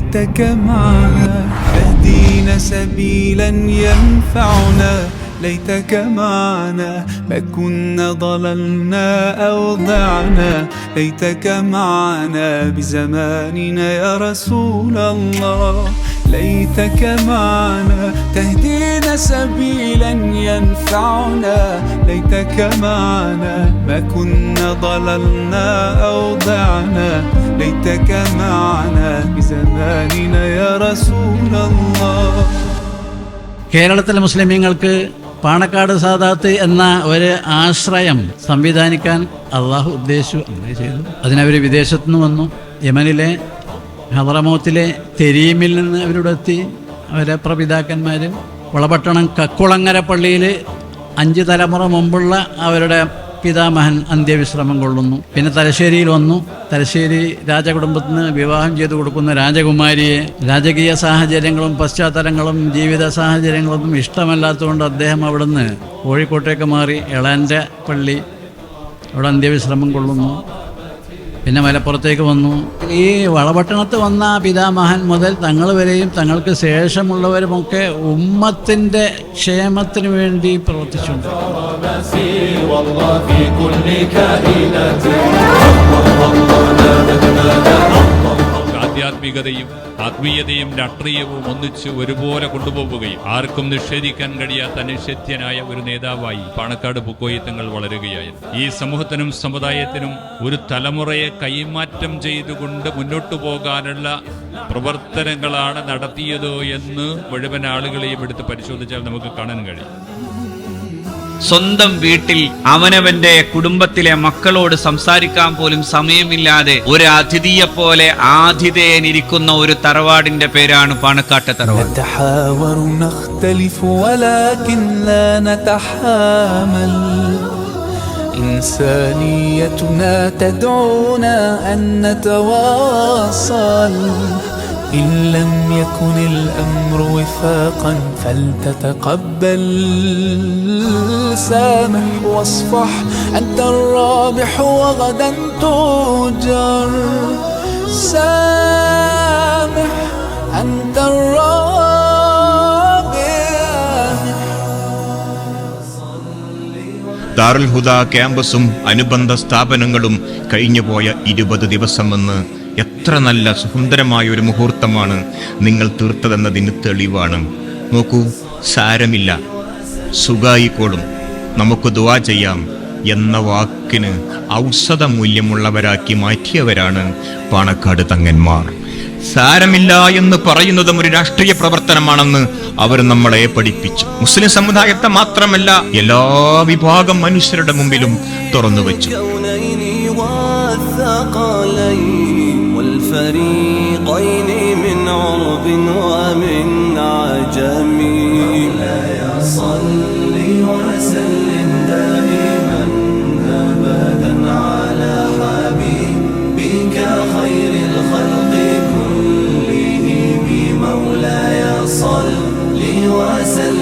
ليتك معنا تهدينا سبيلا ينفعنا. ليتك معنا ما كنا ضللنا أو ضعنا. ليتك معنا بزماننا يا رسول الله. ليتك معنا تهدينا سبيلا ينفعنا ليتك معنا ما كنا ضللنا أو ضعنا ليتك معنا بزماننا يا رسول الله കേരളത്തിലെ മുസ്ലിമീങ്ങൾക്ക് പാണക്കാട് സാദാത്ത് എന്ന ഒരു ആശ്രയം സംവിധാനിക്കാൻ അള്ളാഹു ഉദ്ദേശിച്ചു അങ്ങനെ ചെയ്തു അതിനവർ വിദേശത്തു നിന്ന് വന്നു യമനിലെ ഹദ്രമൗത്തിലെ തെരീമിൽ നിന്ന് അവരിവിടെ എത്തി അവരെ പ്രപിതാക്കന്മാർ വളപട്ടണം കക്കുളങ്ങര പള്ളിയിൽ അഞ്ച് തലമുറ മുമ്പുള്ള അവരുടെ പിതാമഹൻ അന്ത്യവിശ്രമം കൊള്ളുന്നു. പിന്നെ തലശ്ശേരിയിൽ വന്നു. തലശ്ശേരി രാജകുടുംബത്തിന് വിവാഹം ചെയ്തു കൊടുക്കുന്ന രാജകുമാരിയെ രാജകീയ സാഹചര്യങ്ങളും പശ്ചാത്തലങ്ങളും ജീവിത സാഹചര്യങ്ങളൊന്നും ഇഷ്ടമല്ലാത്തതുകൊണ്ട് അദ്ദേഹം അവിടുന്ന് കോഴിക്കോട്ടേക്ക് മാറി എളാന്റെ പള്ളി അവിടെ അന്ത്യവിശ്രമം കൊള്ളുന്നു. പിന്നെ മലപ്പുറത്തേക്ക് വന്നു. ഈ വളപട്ടണത്ത് വന്ന പിതാമഹൻ മുതൽ തങ്ങൾ വരെയും തങ്ങൾക്ക് ശേഷമുള്ളവരുമൊക്കെ ഉമ്മത്തിന്റെ ക്ഷേമത്തിന് വേണ്ടി പ്രവർത്തിച്ചുണ്ട്. സാമൂഹികതയും ആത്മീയതയും രാഷ്ട്രീയവും ഒന്നിച്ച് ഒരുപോലെ കൊണ്ടുപോകുകയും ആർക്കും നിഷേധിക്കാൻ കഴിയാത്ത അനിഷേധ്യനായ ഒരു നേതാവായി പാണക്കാട് പുക്കോയിത്തങ്ങൾ വളരുകയായിരുന്നു ഈ സമൂഹത്തിനും സമുദായത്തിനും ഒരു തലമുറയെ കൈമാറ്റം ചെയ്തുകൊണ്ട് മുന്നോട്ടു പോകാനുള്ള പ്രവർത്തനങ്ങളാണ് നടത്തിയത് എന്ന് മുഴുവൻ ആളുകളെയും എടുത്ത് പരിശോധിച്ചാൽ നമുക്ക് കാണാൻ കഴിയും. സ്വന്തം വീട്ടിൽ അവനവന്റെ കുടുംബത്തിലെ മക്കളോട് സംസാരിക്കാൻ പോലും സമയമില്ലാതെ ഒരു അതിഥിയെ പോലെ ആതിഥേയനിരിക്കുന്ന ഒരു തറവാടിന്റെ പേരാണ് പാണക്കാട്ടെ തറവാട് نتحاور نختلف ولكن لا نتحامل إنسانيتنا تدعونا أن نتواصل إن لم يكن الأمر وفاقا فلتتقبل سامح واصفح أنت الرابح وغدا تؤجر سامح أنت الرابح ദാറുൽ ഹുദ ക്യാമ്പസും അനുബന്ധ സ്ഥാപനങ്ങളും കഴിഞ്ഞുപോയ ഇരുപത് ദിവസമെന്ന് എത്ര നല്ല സുന്ദരമായ ഒരു മുഹൂർത്തമാണ് നിങ്ങൾ തീർത്തതെന്നതിന് തെളിവാണ്. നോക്കൂ സാരമില്ല. സുഖായിക്കോളും നമുക്ക് ദുവാ ചെയ്യാം എന്ന വാക്കിന് ഔഷധ മൂല്യമുള്ളവരാക്കി മാറ്റിയവരാണ് പാണക്കാട് തങ്ങന്മാർ. സാരമില്ല എന്ന് പറയുന്നതും ഒരു രാഷ്ട്രീയ പ്രവർത്തനമാണെന്ന് അവർ നമ്മളെ പഠിപ്പിച്ചു. മുസ്ലിം സമുദായത്തെ മാത്രമല്ല എല്ലാ വിഭാഗം മനുഷ്യരുടെ മുമ്പിലും തുറന്നു വെച്ചു. الفريقين من عرب ومن عجم. مولاي صلي وسلم دائما ابدا على حبيبك خير الخلق كلهم مولاي صلي وسلم.